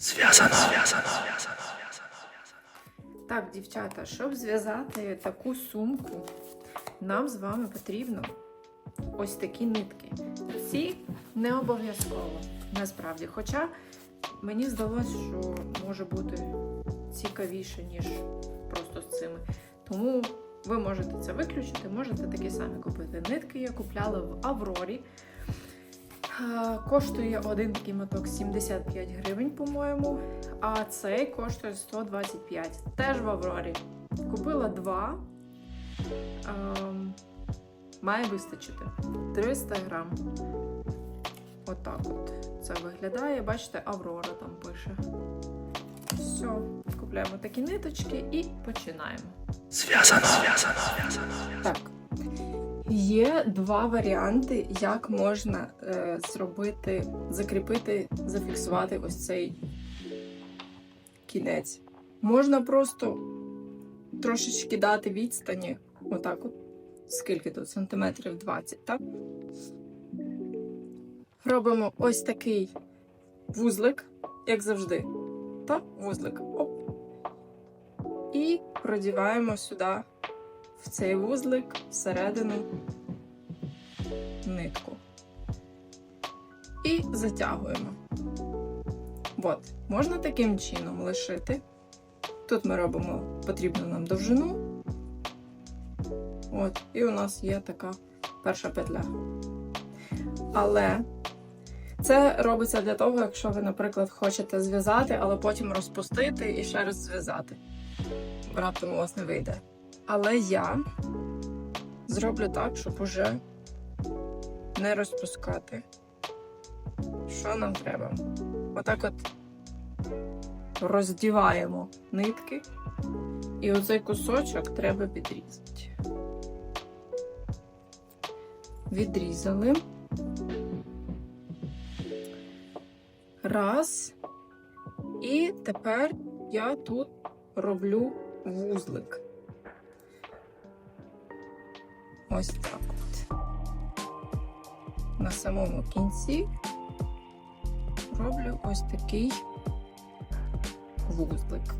Зв'язано. Зв'язано. Так, дівчата, щоб зв'язати таку сумку, нам з вами потрібно ось такі нитки. Ці не обов'язково, насправді. Хоча мені здалося, що може бути цікавіше, ніж просто з цими. Тому ви можете це виключити, можете такі самі купити. Нитки я купляла в Аврорі. Е, Коштує один такий моток 75 гривень, по-моєму, а цей коштує 125. Теж в Аврорі. Купила два. Ем, має вистачити 300 грам. Отак от це виглядає. Бачите, Аврора там пише. Все, купляємо такі ниточки і починаємо. Зв'язано. Зв'язано. Зв'язано. Так. Є два варіанти, як можна е, зробити, закріпити, зафіксувати ось цей кінець. Можна просто трошечки дати відстані, отак от, скільки тут, сантиметрів 20, так? Робимо ось такий вузлик, як завжди. Так, вузлик. Оп. І продіваємо сюди в цей вузлик всередину нитку. І затягуємо. От, можна таким чином лишити. Тут ми робимо потрібну нам довжину. От, і у нас є така перша петля. Але це робиться для того, якщо ви, наприклад, хочете зв'язати, але потім розпустити і ще раз зв'язати. Раптом у вас не вийде. Але я зроблю так, щоб уже не розпускати. Що нам треба? Отак от роздіваємо нитки, і оцей кусочок треба відрізати. Відрізали. Раз. І тепер я тут роблю вузлик. Ось так от. На самому кінці роблю ось такий вузлик.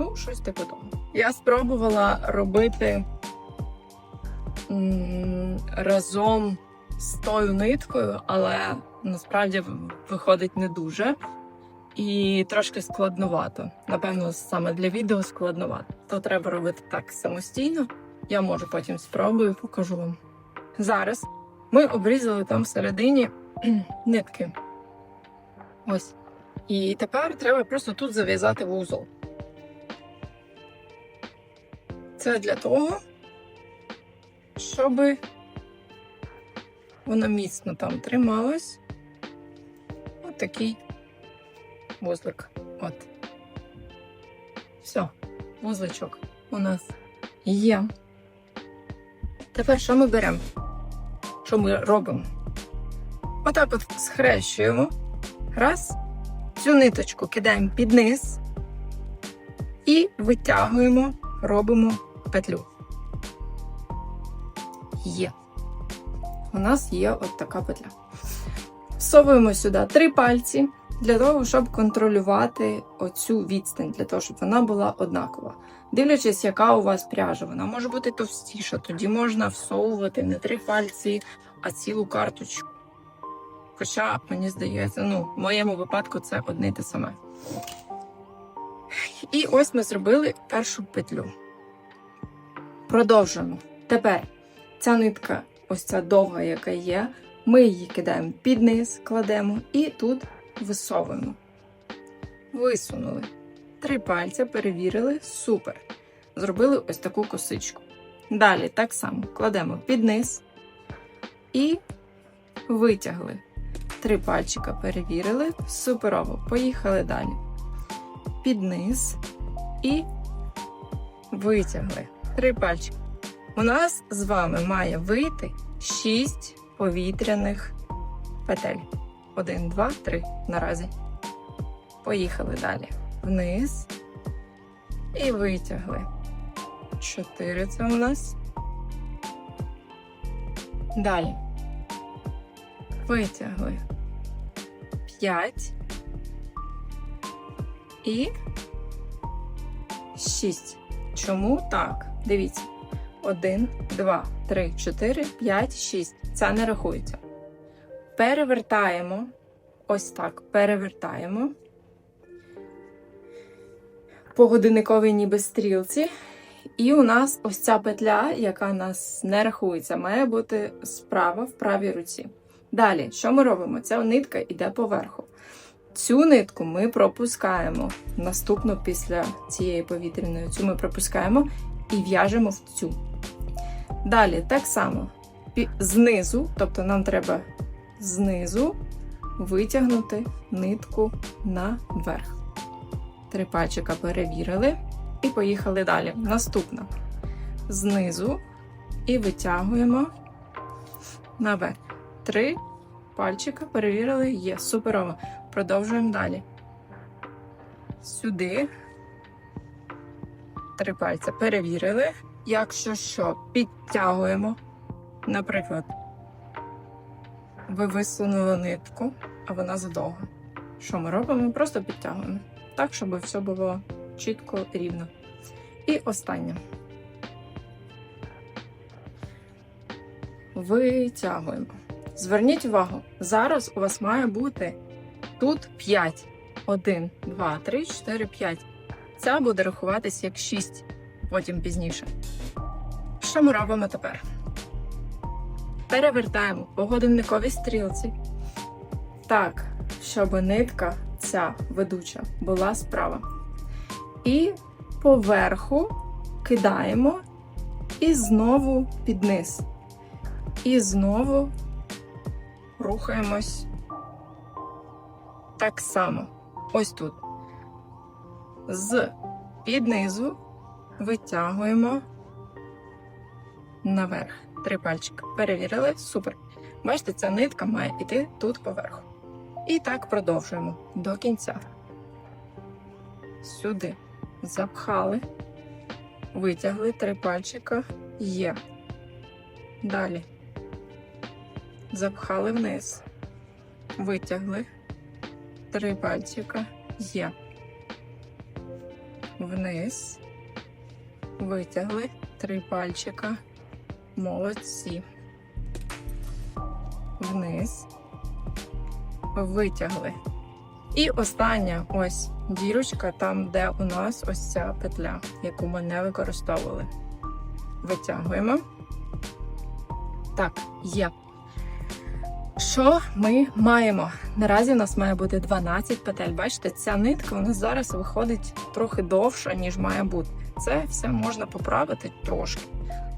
Ну, щось типу того. Я спробувала робити разом з тою ниткою, але насправді виходить не дуже і трошки складновато. Напевно, саме для відео складновато. То треба робити так самостійно. Я можу потім спробую, покажу вам. Зараз ми обрізали там всередині нитки. Ось. І тепер треба просто тут зав'язати вузол. Це для того, щоб воно міцно там трималось. Ось такий вузлик. От. Все, вузличок у нас є. Тепер що ми беремо? Що ми робимо? Отак от схрещуємо. Раз. Цю ниточку кидаємо під низ і витягуємо, робимо петлю. Є. У нас є от така петля. Всовуємо сюди три пальці для того, щоб контролювати оцю відстань, для того, щоб вона була однакова. Дивлячись, яка у вас пряжа, вона може бути товстіша, тоді можна всовувати не три пальці, а цілу карточку. Хоча, мені здається, ну, в моєму випадку це одне й те саме. І ось ми зробили першу петлю. Продовжуємо. Тепер ця нитка, ось ця довга, яка є, ми її кидаємо під низ, кладемо і тут висовуємо. Висунули. Три пальця перевірили. Супер. Зробили ось таку косичку. Далі так само кладемо під низ і витягли. Три пальчика перевірили. Суперово. Поїхали далі. Під низ і витягли. Три пальчика. У нас з вами має вийти 6 повітряних петель. Один, два, три наразі. Поїхали далі. Вниз. І витягли. Чотири це у нас. Далі. витягли. П'ять. І шість. Чому так? Дивіться. Один, два, три, чотири, п'ять, шість. Це не рахується. Перевертаємо. Ось так. Перевертаємо. По годинниковій ніби стрілці. І у нас ось ця петля, яка нас не рахується, має бути справа в правій руці. Далі, що ми робимо? Ця нитка йде поверху. Цю нитку ми пропускаємо наступну після цієї повітряної. Цю ми пропускаємо і в'яжемо в цю. Далі, так само, знизу, тобто нам треба знизу витягнути нитку наверх. Три пальчика перевірили і поїхали далі. Наступна. Знизу і витягуємо наверх. Три пальчика перевірили, є. Суперово. Продовжуємо далі. Сюди. Три пальця перевірили. Якщо що, підтягуємо. Наприклад, ви висунули нитку, а вона задовга. Що ми робимо? Просто підтягуємо. Так, щоб все було чітко рівно. І останнє. Витягуємо. Зверніть увагу, зараз у вас має бути тут 5. 1, 2, 3, 4, 5. Ця буде рахуватись як 6 потім пізніше. Що ми робимо тепер? Перевертаємо по годинниковій стрілці. Так, щоб нитка ця ведуча була справа. І поверху кидаємо і знову під низ. І знову рухаємось так само. Ось тут. З під низу витягуємо наверх. Три пальчика. Перевірили. Супер. Бачите, ця нитка має йти тут поверху. І так продовжуємо до кінця. Сюди запхали, витягли три пальчика. Є. Далі. Запхали вниз. Витягли. Три пальчика. Є. Вниз. Витягли. Три пальчика. Молодці. Вниз. Витягли. І остання ось дірочка, там, де у нас ось ця петля, яку ми не використовували. Витягуємо. Так, є. Що ми маємо? Наразі у нас має бути 12 петель. Бачите, ця нитка у нас зараз виходить трохи довша, ніж має бути. Це все можна поправити трошки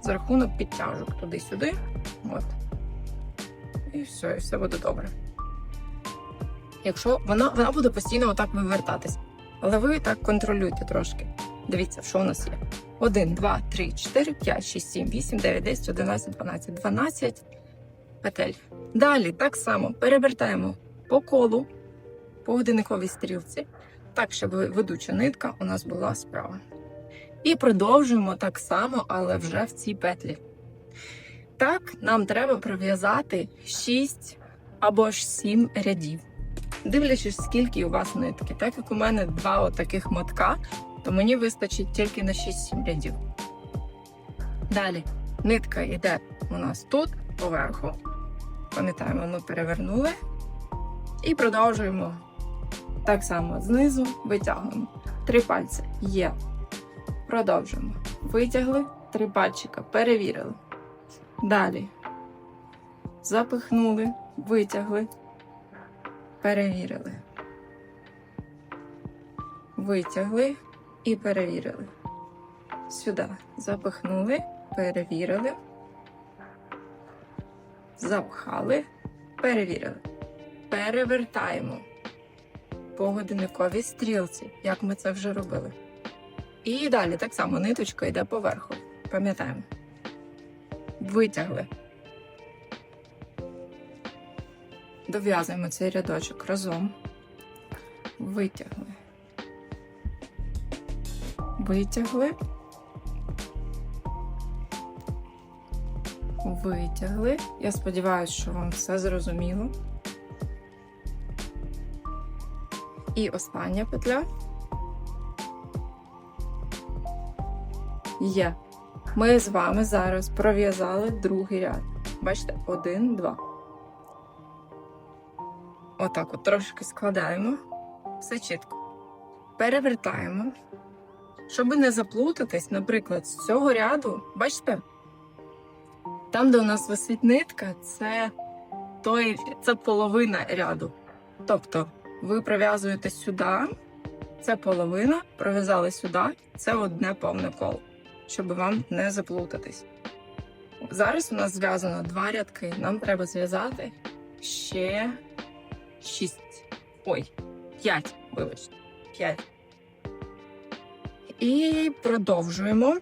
за рахунок підтяжок туди-сюди. От. І все, і все буде добре. Якщо вона, вона буде постійно отак вивертатись. Але ви так контролюйте трошки. Дивіться, що у нас є. 1, 2, 3, 4, 5, 6, 7, 8, 9, 10, 11, 12, 12 петель. Далі так само перевертаємо по колу, по годинниковій стрілці, так, щоб ведуча нитка у нас була справа. І продовжуємо так само, але вже в цій петлі. Так, нам треба пров'язати 6 або ж 7 рядів. Дивлячись, скільки у вас нитки. Так як у мене два отаких мотка, то мені вистачить тільки на 6-7 рядів. Далі нитка йде у нас тут, поверху. Пам'ятаємо, ми перевернули. І продовжуємо так само знизу витягуємо. Три пальці є. Продовжуємо. Витягли три пальчика, перевірили. Далі. Запихнули, витягли, перевірили. Витягли і перевірили. Сюди запихнули, перевірили. Запхали, перевірили. Перевертаємо по годинниковій стрілці, як ми це вже робили. І далі так само ниточка йде поверху. Пам'ятаємо. Витягли. Дов'язуємо цей рядочок разом. Витягли. Витягли. Витягли. Я сподіваюся, що вам все зрозуміло. І остання петля. Є. Ми з вами зараз пров'язали другий ряд. Бачите, один, два. Отак от трошки складаємо. Все чітко. Перевертаємо. Щоб не заплутатись, наприклад, з цього ряду, бачите? Там, де у нас висить нитка, це, той, це половина ряду. Тобто ви пров'язуєте сюди, це половина, пров'язали сюди, це одне повне коло, щоб вам не заплутатись. Зараз у нас зв'язано два рядки. Нам треба зв'язати ще шість. Ой, п'ять, вибачте, п'ять. І продовжуємо.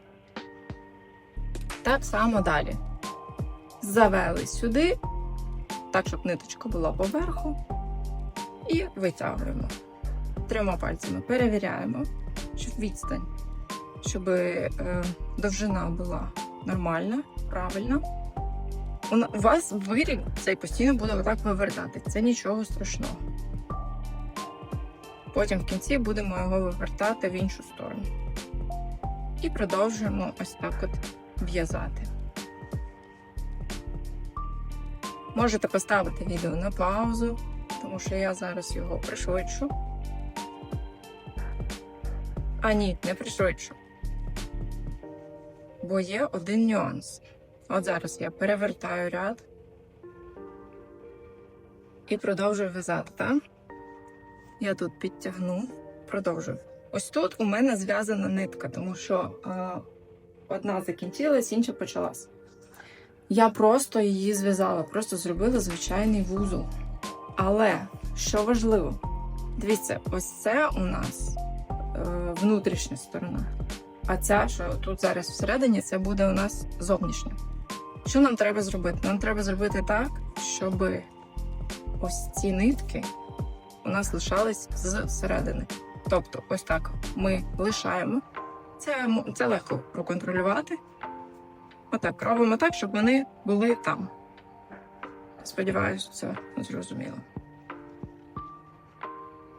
Так само далі. Завели сюди, так, щоб ниточка була поверху. І витягуємо. Трьома пальцями перевіряємо, щоб відстань, щоб е, довжина була нормальна, правильна. У У вас виріб цей постійно буде отак вивертати. Це нічого страшного. Потім в кінці будемо його вивертати в іншу сторону. І продовжуємо ось так от в'язати. Можете поставити відео на паузу, тому що я зараз його пришвидшу. А ні, не пришвидшу. Бо є один нюанс. От зараз я перевертаю ряд і продовжую в'язати, так? Я тут підтягну, продовжую. Ось тут у мене зв'язана нитка, тому що е, одна закінчилась, інша почалась. Я просто її зв'язала, просто зробила звичайний вузол. Але що важливо, дивіться, ось це у нас е, внутрішня сторона. А ця, що тут зараз всередині, це буде у нас зовнішня. Що нам треба зробити? Нам треба зробити так, щоб ось ці нитки у нас лишались зсередини. Тобто, ось так ми лишаємо. Це, це легко проконтролювати. Отак, робимо так, щоб вони були там. Сподіваюсь, це зрозуміло.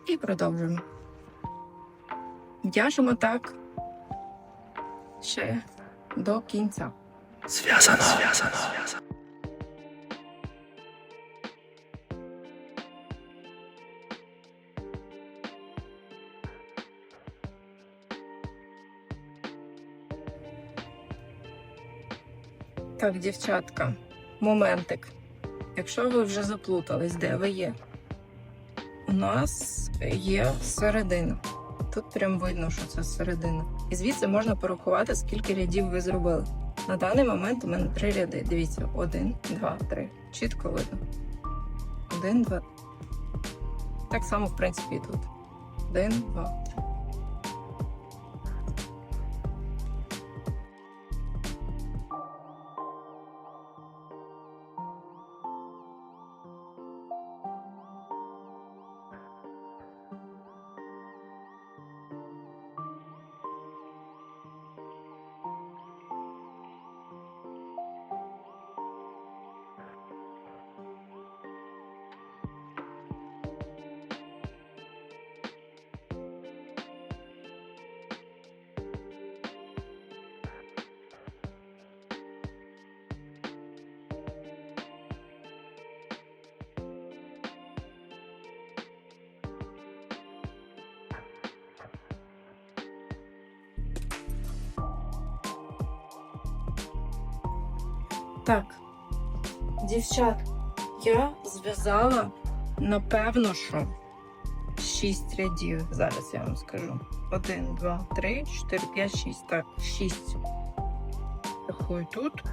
І продовжуємо. В'яжемо так ще до кінця. Зв'язано. Зв'язано. Так, дівчатка, моментик. Якщо ви вже заплутались, де ви є, у нас є середина. Тут прям видно, що це середина. І звідси можна порахувати, скільки рядів ви зробили. На даний момент у мене три ряди. Дивіться, один, два, три. Чітко видно. Один, два. Так само, в принципі, і тут. Один, два, три. Так, дівчат, я зв'язала, напевно, що шість рядів. Зараз я вам скажу. Один, два, три, чотири, п'ять, шість. Так, шість. Рахую тут.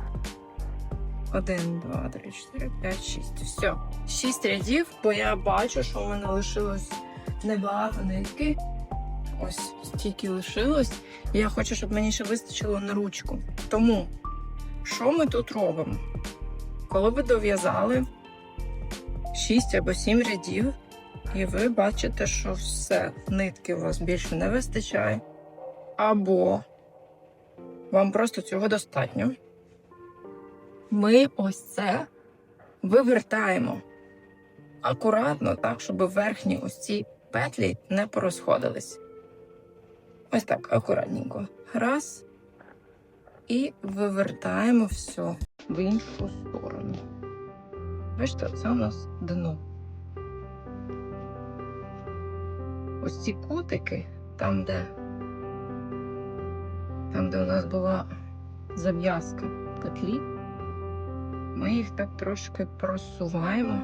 Один, два, три, чотири, п'ять, шість. Все. Шість рядів, бо я бачу, що у мене лишилось небагато нитки. Ось стільки лишилось. Я хочу, щоб мені ще вистачило на ручку. Тому що ми тут робимо? Коли ви дов'язали 6 або 7 рядів, і ви бачите, що все, нитки у вас більше не вистачає, або вам просто цього достатньо, ми ось це вивертаємо акуратно, так, щоб верхні ось ці петлі не порозходились. Ось так, акуратненько. Раз. І вивертаємо все в іншу сторону. Бачите, це у нас дно. Ось ці кутики, там, де, там, де у нас була зав'язка петлі, ми їх так трошки просуваємо,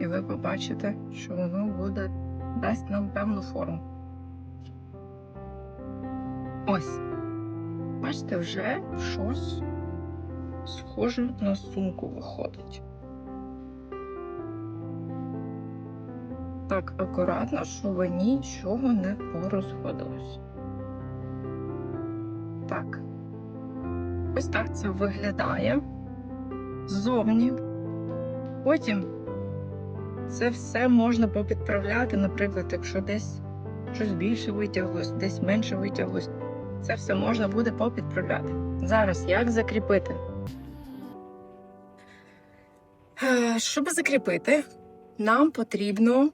і ви побачите, що воно буде дасть нам певну форму. Ось. Бачите, вже щось схоже на сумку виходить. Так акуратно, щоб нічого не порозходилось. Так. Ось так це виглядає ззовні. Потім це все можна попідправляти, наприклад, якщо десь щось більше витяглось, десь менше витяглось. Це все можна буде попідправляти. Зараз як закріпити? Е, Щоб закріпити, нам потрібно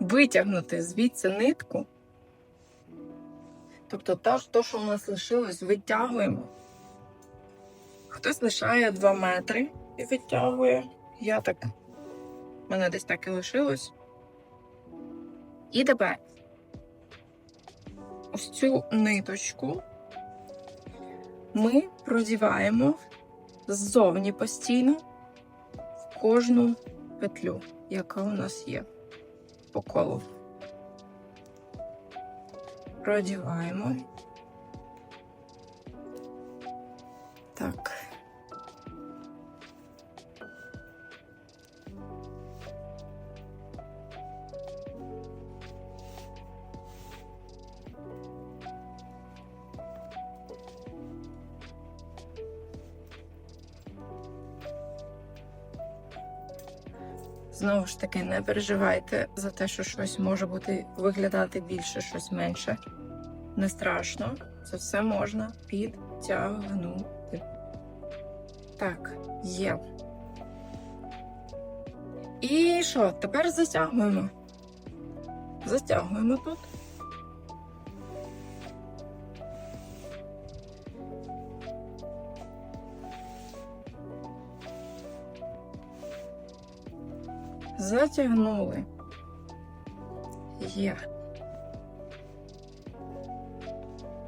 витягнути звідси нитку. Тобто то, що у нас лишилось, витягуємо. Хтось лишає 2 метри і витягує. Я так, в мене десь так і лишилось. І тепер ось цю ниточку ми продіваємо ззовні постійно в кожну петлю, яка у нас є по колу. Продіваємо. Так. Таки, не переживайте за те, що щось може бути виглядати більше, щось менше. Не страшно. Це все можна підтягнути. Так, є. І що? Тепер затягуємо. Затягуємо тут. Затягнули. Є.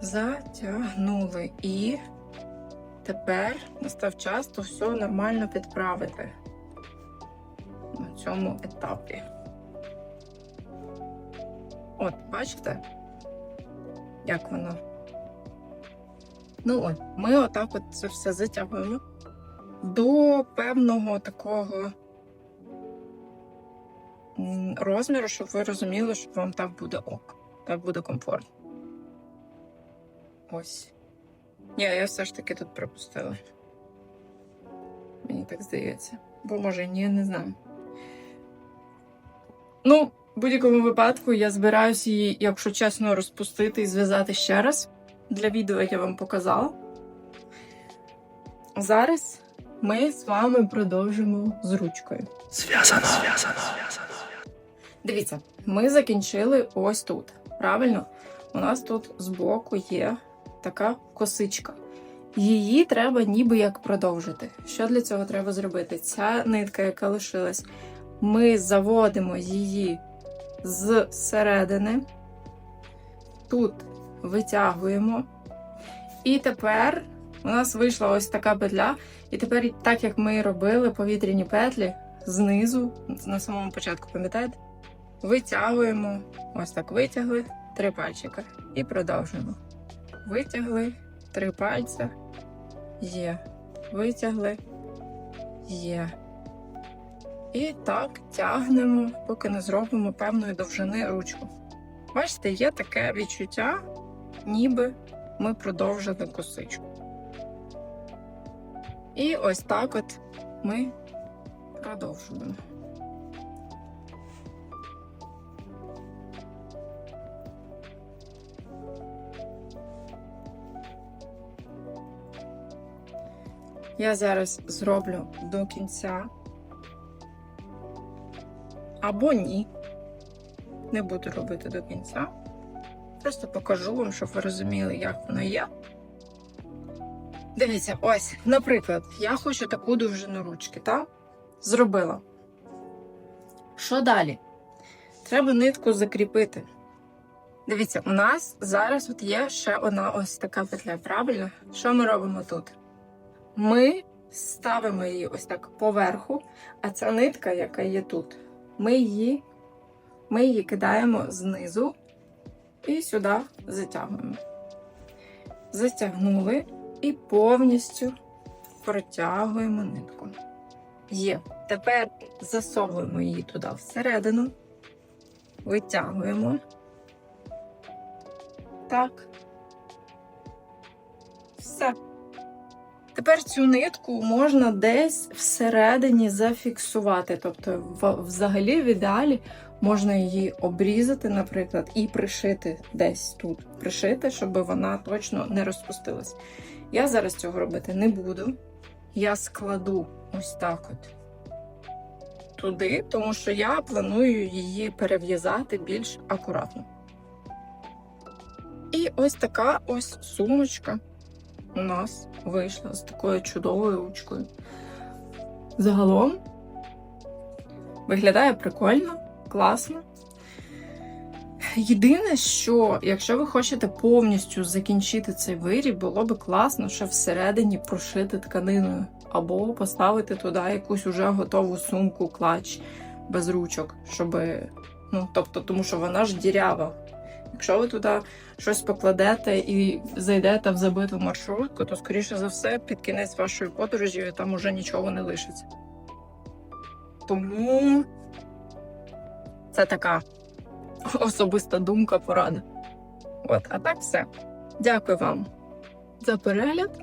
Затягнули. І тепер настав час то все нормально підправити на цьому етапі. От, бачите, як воно? Ну от, ми отак от це все затягуємо до певного такого розміру, щоб ви розуміли, що вам так буде ок, так буде комфортно. Ось. Ні, я все ж таки тут пропустила. Мені так здається. Бо може ні, не знаю. Ну, в будь-якому випадку я збираюся її, якщо чесно, розпустити і зв'язати ще раз. Для відео я вам показала. Зараз ми з вами продовжимо з ручкою. Зв'язано. Зв'язано. Дивіться, ми закінчили ось тут. Правильно? У нас тут збоку є така косичка. Її треба ніби як продовжити. Що для цього треба зробити? Ця нитка, яка лишилась, ми заводимо її з середини, тут витягуємо. І тепер у нас вийшла ось така петля. І тепер, так як ми робили повітряні петлі знизу, на самому початку, пам'ятаєте? Витягуємо, ось так витягли три пальчика і продовжуємо. Витягли три пальця. Є. Витягли. Є. І так тягнемо, поки не зробимо певної довжини ручку. Бачите, є таке відчуття, ніби ми продовжили косичку. І ось так от ми продовжуємо. Я зараз зроблю до кінця. Або ні. Не буду робити до кінця. Просто покажу вам, щоб ви розуміли, як воно є. Дивіться, ось, наприклад, я хочу таку довжину ручки, так? Зробила. Що далі? Треба нитку закріпити. Дивіться, у нас зараз от є ще одна ось така петля, правильно? Що ми робимо тут? Ми ставимо її ось так поверху, а ця нитка, яка є тут, ми її, ми її кидаємо знизу і сюди затягуємо. Затягнули і повністю протягуємо нитку. Є. Тепер засовуємо її туди всередину, витягуємо. Так. Все. Тепер цю нитку можна десь всередині зафіксувати. Тобто, взагалі, в ідеалі можна її обрізати, наприклад, і пришити десь тут. Пришити, щоб вона точно не розпустилась. Я зараз цього робити не буду. Я складу ось так от туди, тому що я планую її перев'язати більш акуратно. І ось така ось сумочка у нас вийшла з такою чудовою ручкою. Загалом виглядає прикольно, класно. Єдине, що якщо ви хочете повністю закінчити цей виріб, було би класно, ще всередині прошити тканиною, або поставити туди якусь уже готову сумку, клач без ручок, щоб. Ну, тобто, тому що вона ж дірява. Якщо ви туди щось покладете і зайдете в забиту маршрутку, то, скоріше за все, під кінець вашої подорожі там уже нічого не лишиться. Тому це така особиста думка, порада. От, а так все. Дякую вам за перегляд.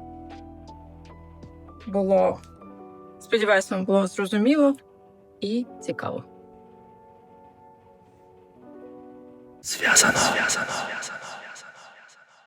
Було, сподіваюся, вам було зрозуміло і цікаво. Зв'язано. Зв'язано. Зв'язано.